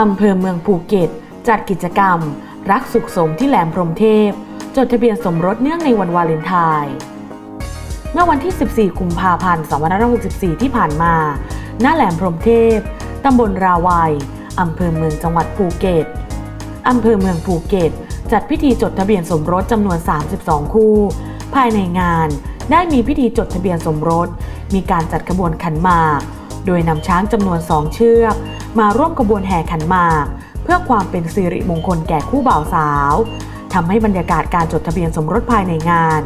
อำเภอเมืองภูเก็ต จัดกิจกรรม รักสุขสมที่แหลมพรหมเทพ จดทะเบียนสมรสเนื่องในวันวาเลนไทน์เมื่อวันที่ 14 กุมภาพันธ์ 2564 ที่ผ่านมา หน้าแหลมพรหมเทพ ตำบลราวัยอำเภอเมืองจังหวัดภูเก็ตอำเภอเมืองภูเก็ต จัดพิธีจดทะเบียนสมรสจำนวน 32 คู่ ภายในงานได้มีพิธีจดทะเบียนสมรส มีการจัดขบวนขันหมาก โดยนำช้างจำนวน2เชือก มาร่วมขบวนแห่ขันหมาก เพื่อความเป็นสิริมงคลแก่คู่บ่าวสาวทำให้บรรยากาศการจดทะเบียนสมรสภายในงาน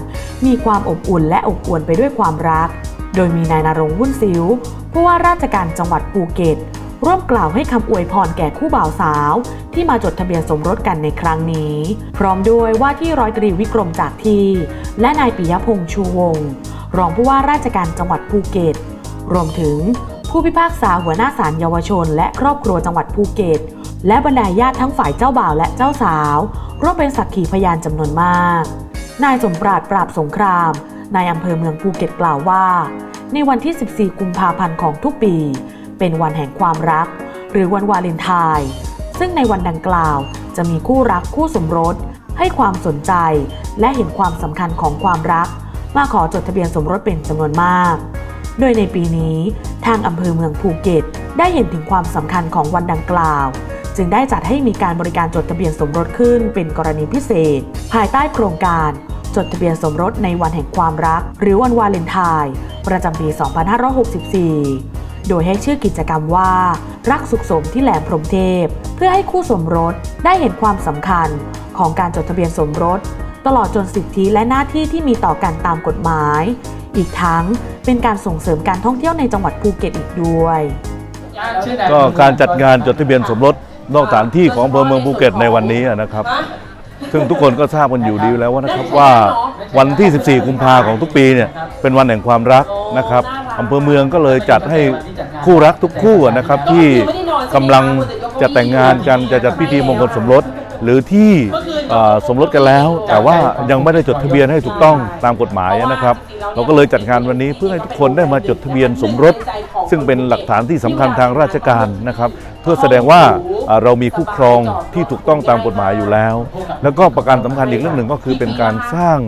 มีความอบอุ่นและอบอวลไปด้วยความรัก โดยมีนายนรงวุ่นซิวผู้ว่าราชการจังหวัดภูเก็ต ร่วมกล่าวให้คำอวยพรแก่คู่บ่าวสาว ที่มาจดทะเบียนสมรสกันในครั้งนี้ พร้อมด้วยว่าที่ร้อยตรีวิกรมจากที และนายปิยพงษ์ชูวงศ์รองผู้ว่าราชการจังหวัดภูเก็ต รวมถึง ผู้พิพากษาหัวหน้าศาลเยาวชน และครอบครัวจังหวัดภูเก็ต และบรรดาญาติทั้งฝ่ายเจ้าบ่าวและเจ้าสาวร่วมเป็นสักขีพยานจำนวนมาก นายสมปราดปราบสงครามนายอำเภอเมืองภูเก็ตกล่าวว่า ในวันที่ 14 กุมภาพันธ์ของทุกปี เป็นวันแห่งความรัก หรือวันวาเลนไทน์ซึ่งในวันดังกล่าวจะมีคู่รักคู่สมรส ให้ความสนใจ และเห็นความสำคัญของความรัก มาขอจดทะเบียนสมรสเป็นจำนวนมาก โดยในปีนี้ ทางอำเภอเมืองภูเก็ต ได้เห็นถึงความสำคัญของวันดังกล่าว จึงได้จัดให้มีการบริการจดทะเบียนสมรสขึ้นเป็นกรณีพิเศษ ภายใต้โครงการ จดทะเบียนสมรสในวันแห่งความรัก หรือวันวาเลนไทน์ประจำปี 2564 โดยให้ชื่อกิจกรรมว่า รักสุขสมที่แหลมพรมเทพ เพื่อให้คู่สมรสได้เห็นความสำคัญของการจดทะเบียนสมรส ตลอดจนสิทธิและหน้าที่ที่มีต่อกันตามกฎหมาย อีกทั้ง เป็นการส่งเสริมการท่องเที่ยวในจังหวัดภูเก็ตอีกด้วย ก็การจัดงานจดทะเบียนสมรสนอกสถานที่ของอำเภอเมืองภูเก็ตในวันนี้นะครับ ซึ่งทุกคนก็ทราบกันอยู่ดีแล้วว่านะครับว่าวันที่ 14 กุมภาของทุกปีเนี่ยเป็นวันแห่งความรักนะครับอำเภอเมืองก็เลยจัดให้คู่รักทุกคู่นะครับที่กำลังจะแต่งงานกันจะจัดพิธีมงคลสมรส หรือที่ เอ่อสมรสกันแล้ว แต่ว่ายังไม่ได้จดทะเบียนให้ถูกต้องตามกฎหมายนะครับ เราก็เลยจัดงานวันนี้เพื่อให้ทุกคนได้มาจดทะเบียนสมรส ซึ่งเป็นหลักฐานที่สำคัญทางราชการนะครับ เพื่อแสดงว่าอ่าเรามีคู่ครองที่ถูกต้องตามกฎหมายอยู่แล้ว แล้วก็ประการสำคัญอีกเรื่องหนึ่งก็คือเป็นการสร้าง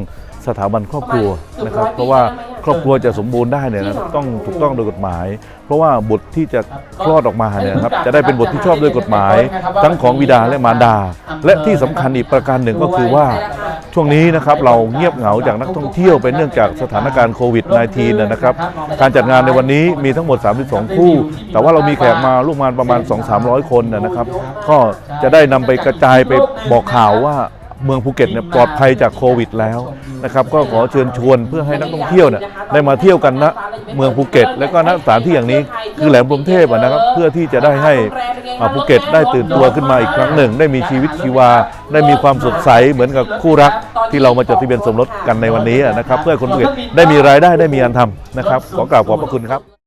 สถาบันครอบครัวนะครับ เพราะว่า ครอบครัวจะสมบูรณ์ได้เนี่ยนะต้องถูกต้องโดยกฎหมาย เพราะว่าบุตรที่จะคลอดออกมาเนี่ยนะครับจะได้เป็นบุตรที่ชอบด้วยกฎหมาย ทั้งของบิดาและมารดา และที่สำคัญอีกประการหนึ่งก็คือว่าช่วงนี้นะครับเราเงียบเหงาจากนักท่องเที่ยวเป็นเนื่องจากสถานการณ์โควิด -19 นะนะครับการจัดงานในวันนี้มีทั้งหมด 32 คู่ แต่ว่าเรามีแขกมาลูกมานประมาณ 2-300 คนนะนะครับ ก็จะได้นำไปกระจายไปบอกข่าวว่า เมืองภูเก็ตเนี่ยปลอดภัยจากโควิดแล้วนะครับก็ขอเชิญชวนเพื่อให้นักท่องเที่ยวเนี่ยได้มาเที่ยวกันณเมืองภูเก็ต และก็ณสถานที่อย่างนี้คือแหลมพรหมเทพอะนะครับเพื่อที่จะได้ให้อ่าภูเก็ตได้ตื่นตัวขึ้นมาอีกครั้งหนึ่ง ได้มีชีวิตชีวา ได้มีความสดใสเหมือนกับคู่รักที่เรามาจดทะเบียนสมรสกันในวันนี้อะนะครับ เพื่อให้คนภูเก็ตได้มีรายได้ได้มีงานทำนะครับขอกราบขอบพระคุณครับ